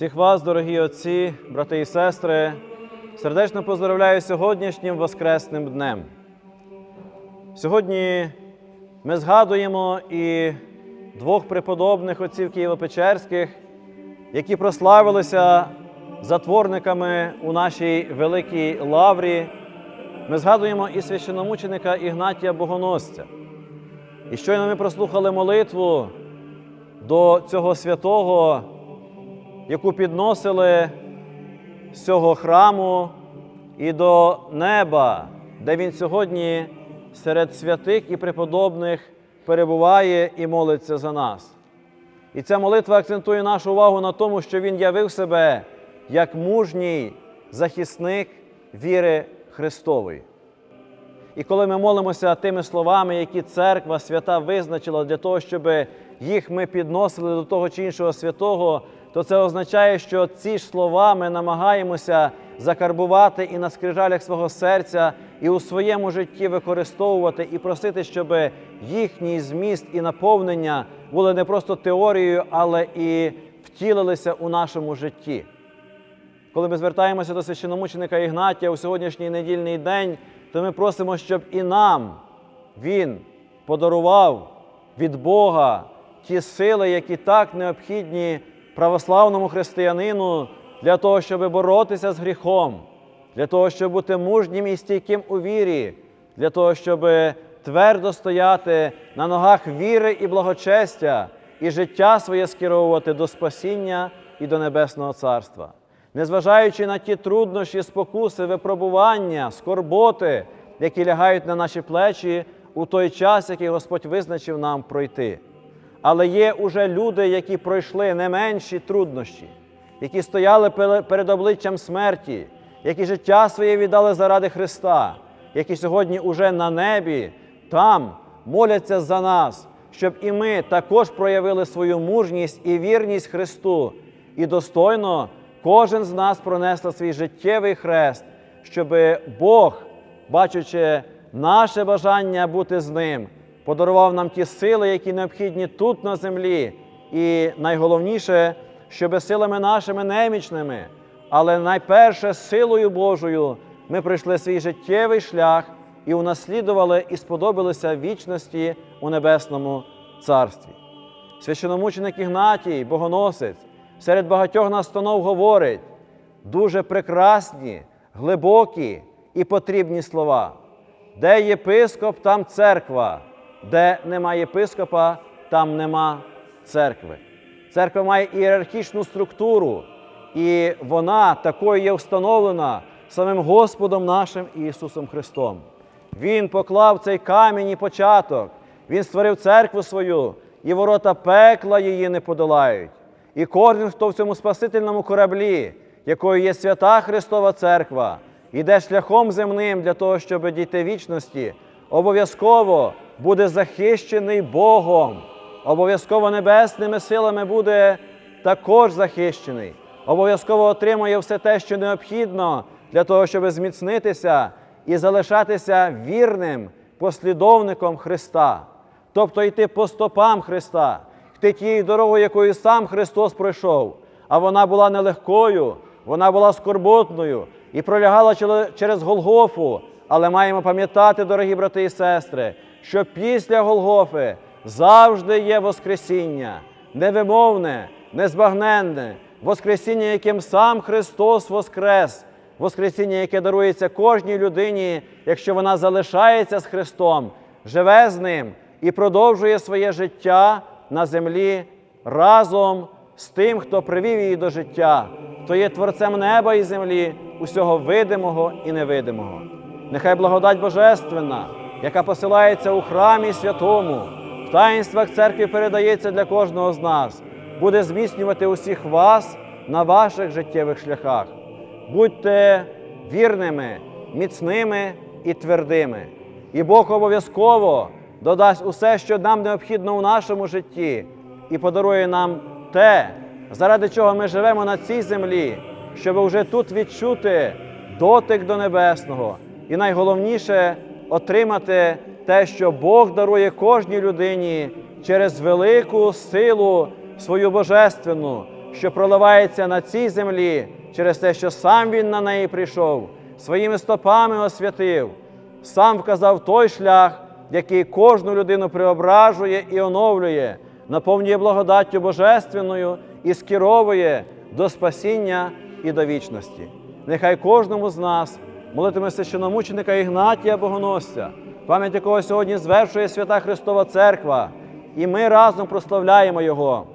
Всіх вас, дорогі отці, брати і сестри, сердечно поздравляю сьогоднішнім Воскресним днем. Сьогодні ми згадуємо і двох преподобних отців Києво-Печерських, які прославилися затворниками у нашій великій лаврі. Ми згадуємо і священомученика Ігнатія Богоносця. І щойно ми прослухали молитву до цього святого, яку підносили з цього храму і до неба, де він сьогодні серед святих і преподобних перебуває і молиться за нас. І ця молитва акцентує нашу увагу на тому, що він явив себе як мужній захисник віри Христової. І коли ми молимося тими словами, які церква свята визначила для того, щоб їх ми підносили до того чи іншого святого, то це означає, що ці ж слова ми намагаємося закарбувати і на скрижалях свого серця, і у своєму житті використовувати, і просити, щоб їхній зміст і наповнення були не просто теорією, але і втілилися у нашому житті. Коли ми звертаємося до священомученика Ігнатія у сьогоднішній недільний день, то ми просимо, щоб і нам Він подарував від Бога ті сили, які так необхідні православному християнину для того, щоб боротися з гріхом, для того, щоб бути мужнім і стійким у вірі, для того, щоб твердо стояти на ногах віри і благочестя і життя своє скеровувати до спасіння і до Небесного Царства. Незважаючи на ті труднощі, спокуси, випробування, скорботи, які лягають на наші плечі у той час, який Господь визначив нам пройти. Але є уже люди, які пройшли не менші труднощі, які стояли перед обличчям смерті, які життя своє віддали заради Христа, які сьогодні уже на небі, там моляться за нас, щоб і ми також проявили свою мужність і вірність Христу, і достойно кожен з нас пронесли свій життєвий хрест, щоб Бог, бачачи наше бажання бути з ним, подарував нам ті сили, які необхідні тут на землі, і найголовніше, щоб силами нашими немічними, але найперше силою Божою ми пройшли свій життєвий шлях і унаслідували і сподобалися вічності у Небесному Царстві. Священомученик Ігнатій, Богоносець, серед багатьох настанов говорить дуже прекрасні, глибокі і потрібні слова. Де єпископ, там церква, де нема єпископа, там нема церкви. Церква має ієрархічну структуру, і вона такою є встановлена самим Господом нашим Ісусом Христом. Він поклав цей камінь і початок, Він створив церкву свою, і ворота пекла її не подолають. І кожен, хто в цьому Спасительному кораблі, якою є свята Христова Церква, іде шляхом земним для того, щоб дійти вічності, обов'язково буде захищений Богом, обов'язково небесними силами буде також захищений, обов'язково отримує все те, що необхідно для того, щоб зміцнитися і залишатися вірним послідовником Христа, тобто йти по стопам Христа йти тією дорогою, якою сам Христос пройшов, а вона була нелегкою, вона була скорботною і пролягала через Голгофу. Але маємо пам'ятати, дорогі брати і сестри, що після Голгофи завжди є Воскресіння, невимовне, незбагненне, Воскресіння, яким сам Христос воскрес, Воскресіння, яке дарується кожній людині, якщо вона залишається з Христом, живе з Ним і продовжує своє життя на землі разом з тим, хто привів її до життя, хто є творцем неба і землі, усього видимого і невидимого. Нехай благодать Божественна, яка посилається у храмі святому, в таїнствах церкви передається для кожного з нас, буде зміцнювати усіх вас на ваших життєвих шляхах. Будьте вірними, міцними і твердими. І Бог обов'язково додасть усе, що нам необхідно у нашому житті, і подарує нам те, заради чого ми живемо на цій землі, щоб вже тут відчути дотик до небесного. І найголовніше отримати те, що Бог дарує кожній людині через велику силу свою божественну, що проливається на цій землі через те, що сам Він на неї прийшов, своїми стопами освятив, сам вказав той шлях, який кожну людину преображує і оновлює, наповнює благодаттю Божественною і скеровує до спасіння і до вічності. Нехай кожному з нас молитиме священомученика Ігнатія Богоносця, пам'ять якого сьогодні звершує Свята Христова Церква, і ми разом прославляємо Його.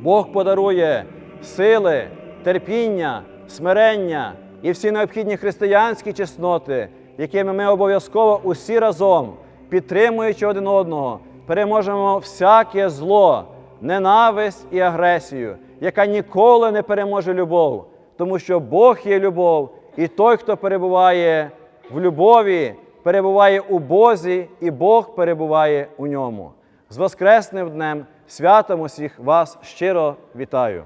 Бог подарує сили, терпіння, смирення і всі необхідні християнські чесноти, якими ми обов'язково усі разом, підтримуючи один одного, переможемо всяке зло, ненависть і агресію, яка ніколи не переможе любов, тому що Бог є любов, і той, хто перебуває в любові, перебуває у Бозі, і Бог перебуває у ньому. З Воскресним днем, святом усіх вас щиро вітаю!